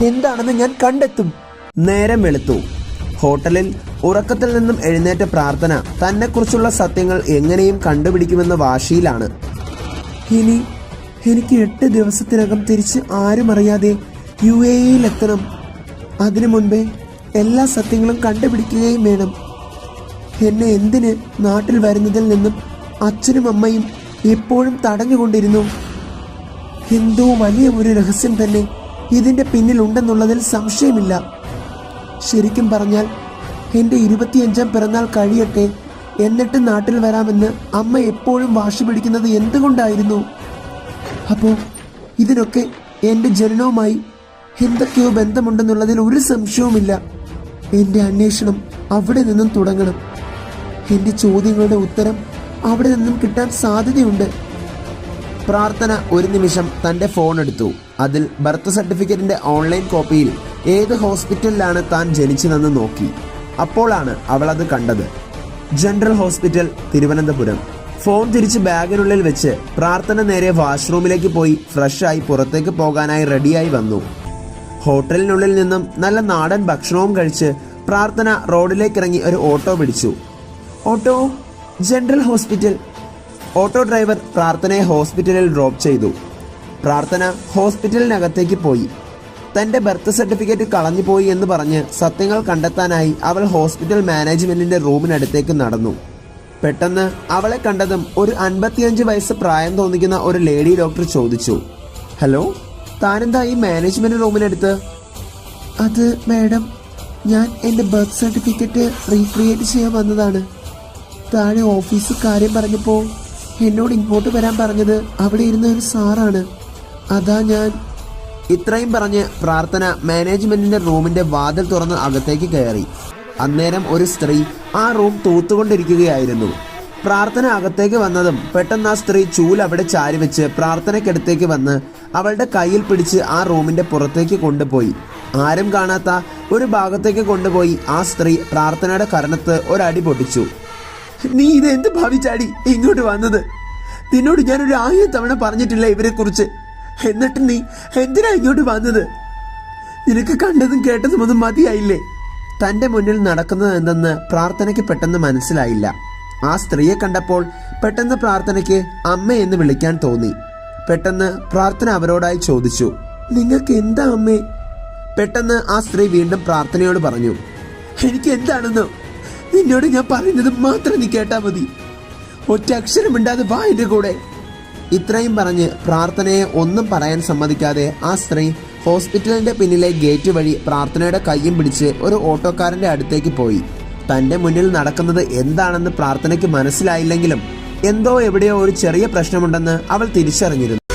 എന്താണെന്ന് ഞാൻ കണ്ടെത്തും. നേരം വെളുത്തു. ഹോട്ടലിൽ ഉറക്കത്തിൽ നിന്നും എഴുന്നേറ്റ പ്രാർത്ഥന തന്നെക്കുറിച്ചുള്ള സത്യങ്ങൾ എങ്ങനെയും കണ്ടുപിടിക്കുമെന്ന വാശിയിലാണ്. ഇനി എനിക്ക് എട്ട് ദിവസത്തിനകം തിരിച്ച് ആരും അറിയാതെ യു എ എത്തണം അതിനു മുൻപേ എല്ലാ സത്യങ്ങളും കണ്ടുപിടിക്കുകയും വേണം. എന്നെ എന്തിന് നാട്ടിൽ വരുന്നതിൽ നിന്നും അച്ഛനും അമ്മയും എപ്പോഴും തടഞ്ഞുകൊണ്ടിരുന്നു. എന്തോ വലിയ ഒരു രഹസ്യം തന്നെ ഇതിന്റെ പിന്നിലുണ്ടെന്നുള്ളതിൽ സംശയമില്ല. ശരിക്കും പറഞ്ഞാൽ എന്റെ ഇരുപത്തിയഞ്ചാം പിറന്നാൾ കഴിയട്ടെ എന്നിട്ട് നാട്ടിൽ വരാമെന്ന് അമ്മ എപ്പോഴും വാശി പിടിക്കുന്നത് എന്തുകൊണ്ടായിരുന്നു? അപ്പോ ഇതിനൊക്കെ എന്റെ ജനനവുമായി എന്തൊക്കെയോ ബന്ധമുണ്ടെന്നുള്ളതിൽ ഒരു സംശയവുമില്ല. എന്റെ അന്വേഷണം അവിടെ നിന്നും തുടങ്ങണം. എന്റെ ചോദ്യങ്ങളുടെ ഉത്തരം അവിടെ നിന്നും കിട്ടാൻ സാധ്യതയുണ്ട്. പ്രാർത്ഥന ഒരു നിമിഷം തന്റെ ഫോൺ എടുത്തു അതിൽ ബർത്ത് സർട്ടിഫിക്കറ്റിന്റെ ഓൺലൈൻ കോപ്പിയിൽ ഏത് ഹോസ്പിറ്റലിലാണ് താൻ ജനിച്ചതെന്ന് നോക്കി. അപ്പോഴാണ് അവൾ അത് കണ്ടത്. General hospital Thiruvananthapuram. ഫോൺ തിരിച്ച് ബാഗിനുള്ളിൽ വെച്ച് പ്രാർത്ഥന നേരെ വാഷ്റൂമിലേക്ക് പോയി ഫ്രഷായി പുറത്തേക്ക് പോകാനായി റെഡിയായി വന്നു. ഹോട്ടലിനുള്ളിൽ നിന്നും നല്ല നാടൻ ഭക്ഷണവും കഴിച്ച് പ്രാർത്ഥന റോഡിലേക്ക് ഇറങ്ങി ഒരു ഓട്ടോ പിടിച്ചു. Auto general hospital. Auto driver പ്രാർത്ഥനയെ ഹോസ്പിറ്റലിൽ ഡ്രോപ്പ് ചെയ്തു. പ്രാർത്ഥന ഹോസ്പിറ്റലിനകത്തേക്ക് പോയി. തന്റെ ബർത്ത് സർട്ടിഫിക്കറ്റ് കളഞ്ഞുപോയി എന്ന് പറഞ്ഞ് സത്യങ്ങൾ കണ്ടെത്താനായി അവൾ ഹോസ്പിറ്റൽ മാനേജ്മെന്റിന്റെ റൂമിനടുത്തേക്ക് നടന്നു. പെട്ടെന്ന് അവളെ കണ്ടതും ഒരു അൻപത്തിയഞ്ച് വയസ്സ് പ്രായം തോന്നിക്കുന്ന ഒരു ലേഡി ഡോക്ടർ ചോദിച്ചു ഹലോ താനെന്താ ഈ മാനേജ്മെന്റ് റൂമിനടുത്ത്? അത് മാഡം ഞാൻ എന്റെ ബർത്ത് സർട്ടിഫിക്കറ്റ് റീക്രിയേറ്റ് ചെയ്യാൻ വന്നതാണ്. താഴെ ഓഫീസിൽ കാര്യം പറഞ്ഞപ്പോൾ എന്നോട് ഇങ്ങോട്ട് വരാൻ പറഞ്ഞത് അവിടെ ഇരുന്ന ഒരു സാറാണ്. അതാ ഞാൻ. ഇത്രയും പറഞ്ഞ് പ്രാർത്ഥന മാനേജ്മെന്റിന്റെ റൂമിന്റെ വാതിൽ തുറന്ന് അകത്തേക്ക് കയറി. അന്നേരം ഒരു സ്ത്രീ ആ റൂം തൂത്തുകൊണ്ടിരിക്കുകയായിരുന്നു. പ്രാർത്ഥന അകത്തേക്ക് വന്നതും പെട്ടെന്ന് ആ സ്ത്രീ ചൂൽ അവിടെ ചാരി വെച്ച് പ്രാർത്ഥനയ്ക്കടുത്തേക്ക് വന്ന് അവളുടെ കയ്യിൽ പിടിച്ച് ആ റൂമിന്റെ പുറത്തേക്ക് കൊണ്ടുപോയി. ആരും കാണാത്ത ഒരു ഭാഗത്തേക്ക് കൊണ്ടുപോയി ആ സ്ത്രീ പ്രാർത്ഥനയുടെ കരണത്ത് ഒരടി പൊട്ടിച്ചു. നീ ഇത് എന്ത് ഭാവിച്ചാടി ഇങ്ങോട്ട് വന്നത്? നിന്നോട് ഞാനൊരു ആയിരം തവണ പറഞ്ഞിട്ടില്ല ഇവരെ കുറിച്ച് എന്നിട്ട് നീ എന്തിനാ ഇങ്ങോട്ട് വന്നത്? നിനക്ക് കണ്ടതും കേട്ടതും ഒന്നും മതിയായില്ലേ? തന്റെ മുന്നിൽ നടക്കുന്നത് എന്തെന്ന് പ്രാർത്ഥനയ്ക്ക് പെട്ടെന്ന് മനസ്സിലായില്ല. ആ സ്ത്രീയെ കണ്ടപ്പോൾ പെട്ടെന്ന് പ്രാർത്ഥനയ്ക്ക് അമ്മ എന്ന് വിളിക്കാൻ തോന്നി. പെട്ടെന്ന് പ്രാർത്ഥന അവരോടായി ചോദിച്ചു നിങ്ങൾക്ക് എന്താ അമ്മേ? പെട്ടെന്ന് ആ സ്ത്രീ വീണ്ടും പ്രാർത്ഥനയോട് പറഞ്ഞു എനിക്ക് എന്താണെന്നോ? നിന്നോട് ഞാൻ പറയുന്നത് മാത്രം നീ കേട്ടാ മതി. ഒറ്റ അക്ഷരം വായിന്റെ കൂടെ. ഇത്രയും പറഞ്ഞ് പ്രാർത്ഥനയെ ഒന്നും പറയാൻ സമ്മതിക്കാതെ ആ സ്ത്രീ ഹോസ്പിറ്റലിന്റെ പിന്നിലെ ഗേറ്റ് വഴി പ്രാർത്ഥനയുടെ കയ്യും പിടിച്ച് ഒരു ഓട്ടോക്കാരന്റെ അടുത്തേക്ക് പോയി. തന്റെ മുന്നിൽ നടക്കുന്നത് എന്താണെന്ന് പ്രാർത്ഥനയ്ക്ക് മനസ്സിലായില്ലെങ്കിലും എന്തോ എവിടെയോ ഒരു ചെറിയ പ്രശ്നമുണ്ടെന്ന് അവൾ തിരിച്ചറിഞ്ഞിരുന്നു.